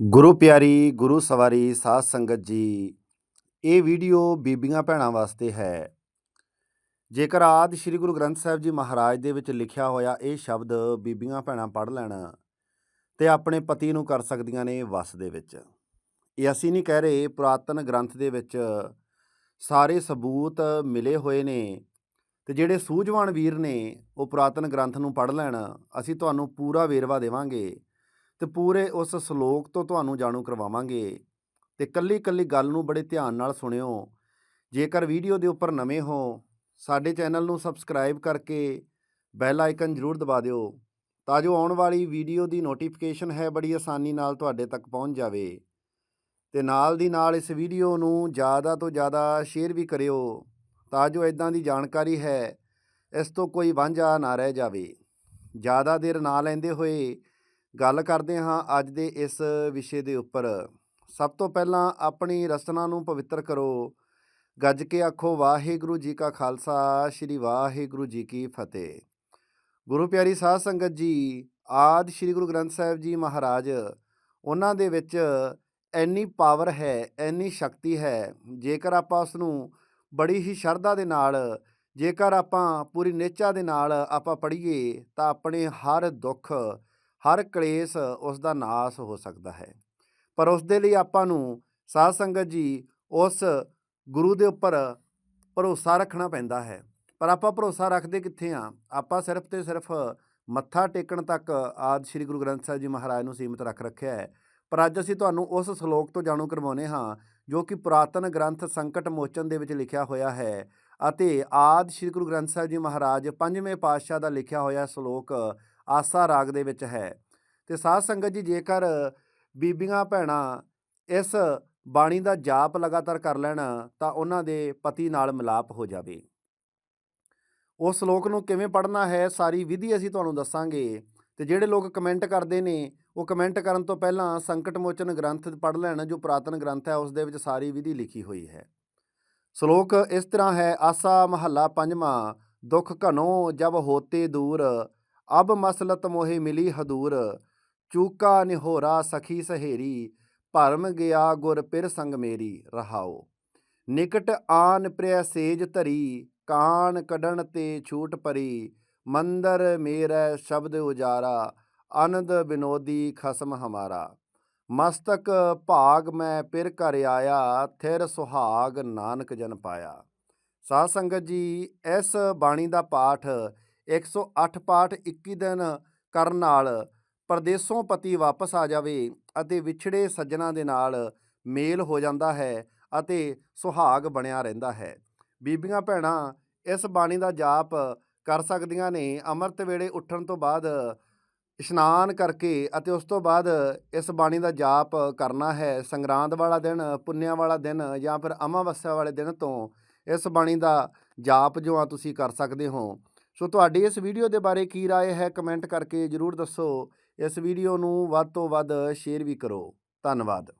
ਗੁਰੂ ਪਿਆਰੀ, ਗੁਰੂ ਸਵਾਰੀ, ਸਾਧ ਸੰਗਤ ਜੀ, ਇਹ ਵੀਡੀਓ ਬੀਬੀਆਂ ਭੈਣਾਂ ਵਾਸਤੇ ਹੈ। ਜੇਕਰ ਆਦ ਸ੍ਰੀ ਗੁਰੂ ਗ੍ਰੰਥ ਸਾਹਿਬ ਜੀ ਮਹਾਰਾਜ ਦੇ ਵਿੱਚ ਲਿਖਿਆ ਹੋਇਆ ਇਹ ਸ਼ਬਦ ਬੀਬੀਆਂ ਭੈਣਾਂ ਪੜ੍ਹ ਲੈਣ ਤੇ ਆਪਣੇ ਪਤੀ ਨੂੰ ਕਰ ਸਕਦੀਆਂ ਨੇ ਵਸ ਦੇ ਵਿੱਚ। ਇਹ ਅਸੀਂ ਨਹੀਂ ਕਹਿ ਰਹੇ, ਪੁਰਾਤਨ ਗ੍ਰੰਥ ਦੇ ਵਿੱਚ ਸਾਰੇ ਸਬੂਤ ਮਿਲੇ ਹੋਏ ਨੇ ਤੇ ਜਿਹੜੇ ਸੂਝਵਾਨ ਵੀਰ ਨੇ ਉਹ ਪੁਰਾਤਨ ਗ੍ਰੰਥ ਨੂੰ ਪੜ੍ਹ ਲੈਣ, ਅਸੀਂ ਤੁਹਾਨੂੰ ਪੂਰਾ ਵੇਰਵਾ ਦੇਵਾਂਗੇ। ਤੇ ਪੂਰੇ ਉਸ ਸ਼ਲੋਕ ਤੋਂ ਤੁਹਾਨੂੰ ਜਾਣੂ ਕਰਵਾਵਾਂਗੇ। ਤੇ ਕੱਲੀ ਕੱਲੀ ਗੱਲ ਨੂੰ ਬੜੇ ਧਿਆਨ ਨਾਲ ਸੁਣਿਓ। ਜੇਕਰ ਵੀਡੀਓ ਦੇ ਉੱਪਰ ਨਵੇਂ ਹੋ, ਸਾਡੇ ਚੈਨਲ ਨੂੰ ਸਬਸਕ੍ਰਾਈਬ ਕਰਕੇ ਬੈਲ ਆਈਕਨ ਜ਼ਰੂਰ ਦਬਾ ਦਿਓ, ਤਾਂ ਜੋ ਆਉਣ ਵਾਲੀ ਵੀਡੀਓ ਦੀ ਨੋਟੀਫਿਕੇਸ਼ਨ ਹੈ ਬੜੀ ਆਸਾਨੀ ਨਾਲ ਤੁਹਾਡੇ ਤੱਕ ਪਹੁੰਚ ਜਾਵੇ। ਤੇ ਨਾਲ ਦੀ ਨਾਲ ਇਸ ਵੀਡੀਓ ਨੂੰ ਜ਼ਿਆਦਾ ਤੋਂ ਜ਼ਿਆਦਾ ਸ਼ੇਅਰ ਵੀ ਕਰਿਓ, ਤਾਂ ਜੋ ਇਦਾਂ ਦੀ ਜਾਣਕਾਰੀ ਹੈ, ਇਸ ਤੋਂ ਕੋਈ ਵਾਂਝਾ ਨਾ ਰਹਿ ਜਾਵੇ। ਜ਼ਿਆਦਾ ਦੇਰ ਨਾ ਲੈਂਦੇ ਹੋਏ ਗੱਲ ਕਰਦੇ ਹਾਂ ਅੱਜ ਦੇ ਇਸ ਵਿਸ਼ੇ ਦੇ ਉੱਪਰ। ਸਭ ਤੋਂ ਪਹਿਲਾਂ ਆਪਣੀ ਰਸਨਾ ਨੂੰ ਪਵਿੱਤਰ ਕਰੋ। ਗੱਜ ਕੇ ਆਖੋ, ਵਾਹਿਗੁਰੂ ਜੀ ਕਾ ਖਾਲਸਾ, ਸ੍ਰੀ ਵਾਹਿਗੁਰੂ ਜੀ ਕੀ ਫਤਿਹ। ਗੁਰੂ ਪਿਆਰੀ ਸਾਧ ਸੰਗਤ ਜੀ, ਆਦ ਸ੍ਰੀ ਗੁਰੂ ਗ੍ਰੰਥ ਸਾਹਿਬ ਜੀ ਮਹਾਰਾਜ, ਉਹਨਾਂ ਦੇ ਵਿੱਚ ਇੰਨੀ ਪਾਵਰ ਹੈ, ਇੰਨੀ ਸ਼ਕਤੀ ਹੈ, ਜੇਕਰ ਆਪਾਂ ਉਸ ਨੂੰ ਬੜੀ ਹੀ ਸ਼ਰਧਾ ਦੇ ਨਾਲ, ਜੇਕਰ ਆਪਾਂ ਪੂਰੀ ਨਿਚਾ ਦੇ ਨਾਲ ਆਪਾਂ ਪੜ੍ਹੀਏ, ਤਾਂ ਆਪਣੇ ਹਰ ਦੁੱਖ ਹਰ ਕਲੇਸ਼ ਉਸ ਦਾ ਨਾਸ ਹੋ ਸਕਦਾ ਹੈ। ਪਰ ਉਸ ਦੇ ਲਈ ਆਪਾਂ ਨੂੰ ਸਾਧ ਸੰਗਤ ਜੀ ਉਸ ਗੁਰੂ ਦੇ ਉੱਪਰ ਭਰੋਸਾ ਰੱਖਣਾ ਪੈਂਦਾ ਹੈ। ਪਰ ਆਪਾਂ ਭਰੋਸਾ ਰੱਖਦੇ ਕਿੱਥੇ ਆ? ਆਪਾਂ ਸਿਰਫ ਤੇ ਸਿਰਫ ਮੱਥਾ ਟੇਕਣ ਤੱਕ ਆਦ ਸ੍ਰੀ ਗੁਰੂ ਗ੍ਰੰਥ ਸਾਹਿਬ ਜੀ ਮਹਾਰਾਜ ਨੂੰ ਸੀਮਿਤ ਰੱਖ ਰੱਖਿਆ ਹੈ। ਪਰ ਅੱਜ ਅਸੀਂ ਤੁਹਾਨੂੰ ਉਸ ਸ਼ਲੋਕ ਤੋਂ ਜਾਣੂ ਕਰਵਾਉਨੇ ਹਾਂ, ਜੋ ਕਿ ਪੁਰਾਤਨ ਗ੍ਰੰਥ ਸੰਕਟ ਮੋਚਨ ਦੇ ਵਿੱਚ ਲਿਖਿਆ ਹੋਇਆ ਹੈ ਅਤੇ ਆਦ ਸ੍ਰੀ ਗੁਰੂ ਗ੍ਰੰਥ ਸਾਹਿਬ ਜੀ ਮਹਾਰਾਜ ਪੰਜਵੇਂ ਪਾਤਸ਼ਾਹ ਦਾ ਲਿਖਿਆ ਹੋਇਆ ਸ਼ਲੋਕ ਆਸਾ ਰਾਗ ਦੇ ਵਿੱਚ ਹੈ। ਤੇ ਸਾਧ ਸੰਗਤ ਜੀ, ਜੇਕਰ ਬੀਬੀਆਂ, ਭੈਣਾਂ ਇਸ ਬਾਣੀ ਦਾ ਜਾਪ ਲਗਾਤਾਰ ਕਰ ਲੈਣ, ਤਾਂ ਉਹਨਾਂ ਦੇ ਪਤੀ ਨਾਲ ਮਿਲਾਪ ਹੋ ਜਾਵੇ। ਉਸ ਸ਼ਲੋਕ ਨੂੰ ਕਿਵੇਂ ਪੜ੍ਹਨਾ ਹੈ, ਸਾਰੀ ਵਿਧੀ ਅਸੀਂ ਤੁਹਾਨੂੰ ਦੱਸਾਂਗੇ। ਤੇ ਜਿਹੜੇ ਲੋਕ ਕਮੈਂਟ ਕਰਦੇ ਨੇ, ਉਹ ਕਮੈਂਟ ਕਰਨ ਤੋਂ ਪਹਿਲਾਂ ਸੰਕਟ ਮੋਚਨ ਗ੍ਰੰਥ ਪੜ੍ਹ ਲੈਣ, ਜੋ ਪੁਰਾਤਨ ਗ੍ਰੰਥ ਹੈ, ਉਸ ਦੇ ਵਿੱਚ ਸਾਰੀ ਵਿਧੀ ਲਿਖੀ ਹੋਈ ਹੈ। ਸ਼ਲੋਕ ਇਸ ਤਰ੍ਹਾਂ ਹੈ, ਆਸਾ ਮਹੱਲਾ ਪੰਜਵਾਂ, ਦੁੱਖ ਘਨੋ ਜਬ ਹੋਤੇ ਦੂਰ ਅਬ ਮਸਲਤ ਮੋਹਿ ਮਿਲੀ ਹਦੂਰ, ਚੂਕਾ ਨਿਹੋਰਾ ਸਖੀ ਸਹੇਰੀ, ਭਰਮ ਗਿਆ ਗੁਰ ਪਿਰ ਸੰਗ ਮੇਰੀ, ਰਹਾਓ। ਨਿਕਟ ਆਨ ਪ੍ਰਿਆ ਸੇਜ ਧਰੀ ਕਾਨ ਕਢਣ ਤੇ ਛੂਟ ਪਰੀ, ਮੰਦਰ ਮੇਰਾ ਸ਼ਬਦ ਉਜਾਰਾ ਆਨੰਦ ਬਿਨੋਦੀ ਖਸਮ ਹਮਾਰਾ। ਮਸਤਕ ਭਾਗ ਮੈਂ ਪਿਰ ਘਰ ਆਇਆ, ਥਿਰ ਸੁਹਾਗ ਨਾਨਕ ਜਨ ਪਾਇਆ। ਸਾਧ ਸੰਗਤ ਜੀ, ਇਸ ਬਾਣੀ ਦਾ ਪਾਠ 108 ਪਾਠ 21 ਦਿਨ ਕਰਨ ਨਾਲ ਪਰਦੇਸੋਂ ਪਤੀ ਵਾਪਸ ਆ ਜਾਵੇ ਅਤੇ ਵਿਛੜੇ ਸੱਜਣਾ ਦੇ ਨਾਲ ਮੇਲ ਹੋ ਜਾਂਦਾ ਹੈ ਅਤੇ ਸੁਹਾਗ ਬਣਿਆ ਰਹਿੰਦਾ ਹੈ। ਬੀਬੀਆਂ ਭੈਣਾਂ, ਇਸ ਬਾਣੀ ਦਾ ਜਾਪ ਕਰ ਸਕਦੀਆਂ ਨੇ। ਅੰਮ੍ਰਿਤ ਵੇਲੇ ਉੱਠਣ ਤੋਂ ਬਾਅਦ ਇਸ਼ਨਾਨ ਕਰਕੇ ਅਤੇ ਉਸ ਤੋਂ ਬਾਅਦ ਇਸ ਬਾਣੀ ਦਾ ਜਾਪ ਕਰਨਾ ਹੈ। ਸੰਗਰਾਂਦ ਵਾਲਾ ਦਿਨ, ਪੁੰਨਿਆਂ ਵਾਲਾ ਦਿਨ ਜਾਂ ਫਿਰ ਅਮਾਵਸਿਆ ਵਾਲੇ ਦਿਨ ਤੋਂ ਇਸ ਬਾਣੀ ਦਾ ਜਾਪ ਜੋ ਆ ਤੁਸੀਂ ਕਰ ਸਕਦੇ ਹੋ। ਸੋ ਤੁਹਾਡੀ ਇਸ ਵੀਡੀਓ ਦੇ ਬਾਰੇ ਕੀ رائے ਹੈ ਕਮੈਂਟ ਕਰਕੇ ਜਰੂਰ ਦੱਸੋ ਇਸ ਵੀਡੀਓ ਨੂੰ ਵੱਧ ਤੋਂ ਵੱਧ ਸ਼ੇਅਰ ਵੀ ਕਰੋ ਧੰਨਵਾਦ